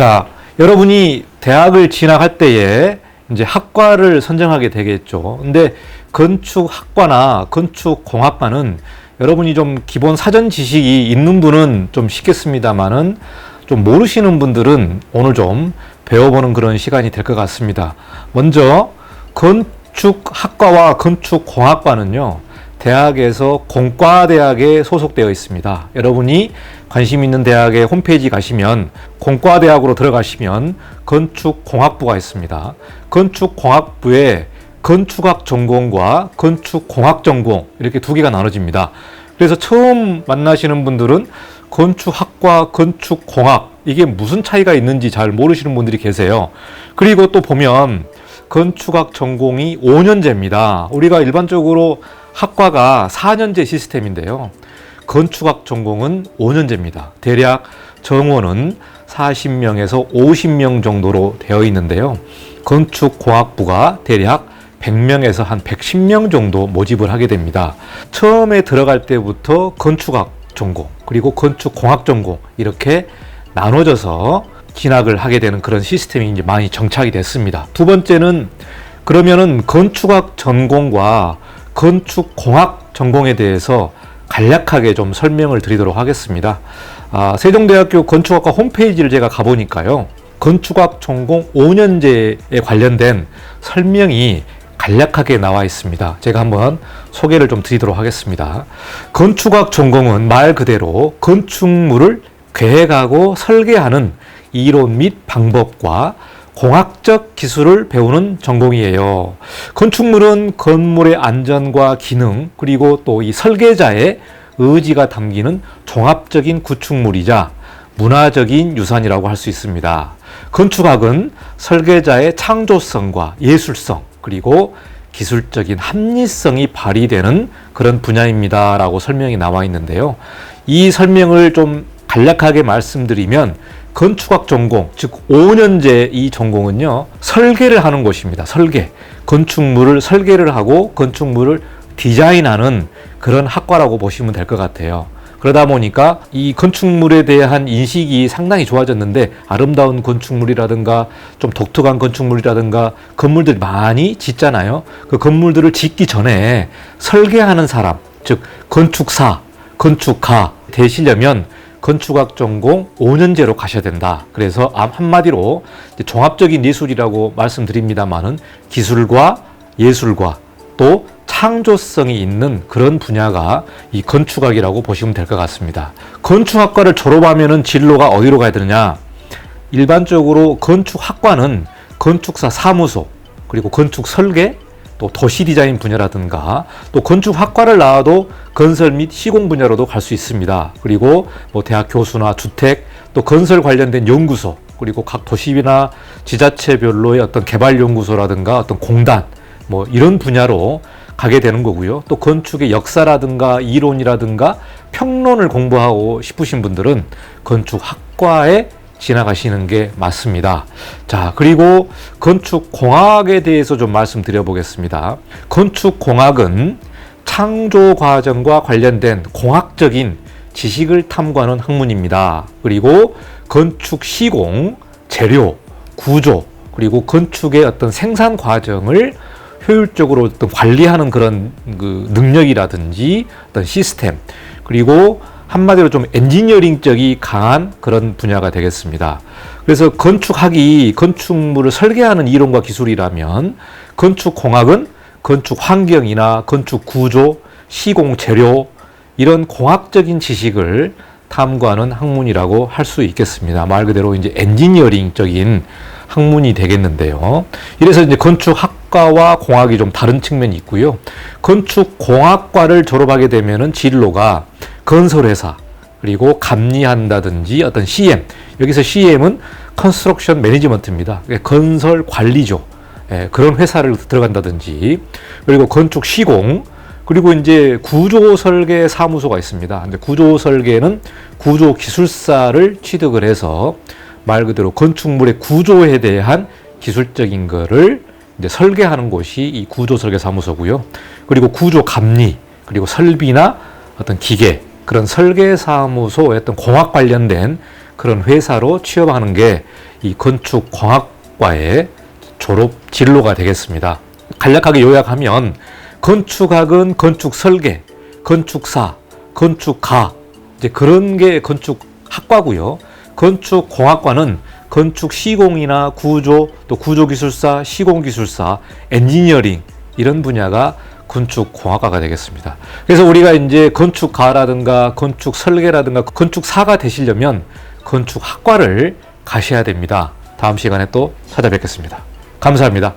자, 여러분이 대학을 진학할 때에 이제 학과를 선정하게 되겠죠. 근데 건축학과나 건축공학과는 여러분이 좀 기본 사전 지식이 있는 분은 좀 쉽겠습니다만은 좀 모르시는 분들은 오늘 좀 배워보는 그런 시간이 될 것 같습니다. 먼저 건축학과와 건축공학과는요. 대학에서 공과대학에 소속되어 있습니다. 여러분이 관심 있는 대학의 홈페이지 가시면 공과대학으로 들어가시면 건축공학부가 있습니다. 건축공학부에 건축학 전공과 건축공학 전공 이렇게 두 개가 나눠집니다. 그래서 처음 만나시는 분들은 건축학과 건축공학 이게 무슨 차이가 있는지 잘 모르시는 분들이 계세요. 그리고 또 보면 건축학 전공이 5년제입니다. 우리가 일반적으로 학과가 4년제 시스템인데요. 건축학 전공은 5년제입니다. 대략 정원은 40명에서 50명 정도로 되어 있는데요. 건축공학부가 대략 100명에서 한 110명 정도 모집을 하게 됩니다. 처음에 들어갈 때부터 건축학 전공, 그리고 건축공학 전공 이렇게 나눠져서 진학을 하게 되는 그런 시스템이 이제 많이 정착이 됐습니다. 두 번째는 그러면은 건축학 전공과 건축공학 전공에 대해서 간략하게 좀 설명을 드리도록 하겠습니다. 아, 세종대학교 건축학과 홈페이지를 제가 가보니까요. 건축학 전공 5년제에 관련된 설명이 간략하게 나와 있습니다. 제가 한번 소개를 좀 드리도록 하겠습니다. 건축학 전공은 말 그대로 건축물을 계획하고 설계하는 이론 및 방법과 공학적 기술을 배우는 전공이에요. 건축물은 건물의 안전과 기능, 그리고 또 이 설계자의 의지가 담기는 종합적인 구축물이자 문화적인 유산이라고 할 수 있습니다. 건축학은 설계자의 창조성과 예술성, 그리고 기술적인 합리성이 발휘되는 그런 분야입니다 라고 설명이 나와 있는데요. 이 설명을 좀 간략하게 말씀드리면 건축학 전공, 즉 5년제 이 전공은요. 설계를 하는 곳입니다. 설계. 건축물을 설계를 하고 건축물을 디자인하는 그런 학과라고 보시면 될 것 같아요. 그러다 보니까 이 건축물에 대한 인식이 상당히 좋아졌는데 아름다운 건축물이라든가 좀 독특한 건축물이라든가 건물들이 많이 짓잖아요. 그 건물들을 짓기 전에 설계하는 사람, 즉 건축사, 건축가 되시려면 건축학 전공 5년제로 가셔야 된다. 그래서 한마디로 종합적인 예술이라고 말씀드립니다만은 기술과 예술과 또 창조성이 있는 그런 분야가 이 건축학이라고 보시면 될 것 같습니다. 건축학과를 졸업하면은 진로가 어디로 가야 되느냐? 일반적으로 건축학과는 건축사 사무소, 그리고 건축 설계, 또 도시 디자인 분야라든가 또 건축학과를 나와도 건설 및 시공 분야로도 갈 수 있습니다. 그리고 뭐 대학 교수나 주택 또 건설 관련된 연구소 그리고 각 도시나 지자체별로의 어떤 개발 연구소라든가 어떤 공단 뭐 이런 분야로 가게 되는 거고요. 또 건축의 역사라든가 이론이라든가 평론을 공부하고 싶으신 분들은 건축학과에 지나가시는 게 맞습니다. 자, 그리고 건축공학에 대해서 좀 말씀드려 보겠습니다. 건축공학은 창조 과정과 관련된 공학적인 지식을 탐구하는 학문입니다. 그리고 건축 시공, 재료, 구조, 그리고 건축의 어떤 생산 과정을 효율적으로 어떤 관리하는 그런 그 능력이라든지 어떤 시스템, 그리고 한마디로 좀 엔지니어링적이 강한 그런 분야가 되겠습니다. 그래서 건축학이 건축물을 설계하는 이론과 기술이라면 건축공학은 건축 환경이나 건축 구조, 시공 재료 이런 공학적인 지식을 탐구하는 학문이라고 할 수 있겠습니다. 말 그대로 이제 엔지니어링적인 학문이 되겠는데요. 이래서 이제 건축학과와 공학이 좀 다른 측면이 있고요. 건축공학과를 졸업하게 되면은 진로가 건설회사 그리고 감리한다든지 어떤 CM 여기서 CM은 컨스트럭션 매니지먼트입니다. 건설 관리죠. 예, 그런 회사를 들어간다든지 그리고 건축 시공 그리고 이제 구조 설계 사무소가 있습니다. 구조 설계는 구조 기술사를 취득을 해서 말 그대로 건축물의 구조에 대한 기술적인 거를 이제 설계하는 곳이 이 구조 설계 사무소고요. 그리고 구조 감리 그리고 설비나 어떤 기계 그런 설계 사무소의 어떤 공학 관련된 그런 회사로 취업하는 게 이 건축 공학과의 졸업 진로가 되겠습니다. 간략하게 요약하면 건축학은 건축 설계, 건축사, 건축가 이제 그런 게 건축 학과고요. 건축공학과는 건축 시공이나 구조 또 구조기술사, 시공기술사, 엔지니어링 이런 분야가 건축공학과가 되겠습니다. 그래서 우리가 이제 건축가라든가 건축 설계라든가 건축사가 되시려면 건축학과를 가셔야 됩니다. 다음 시간에 또 찾아뵙겠습니다. 감사합니다.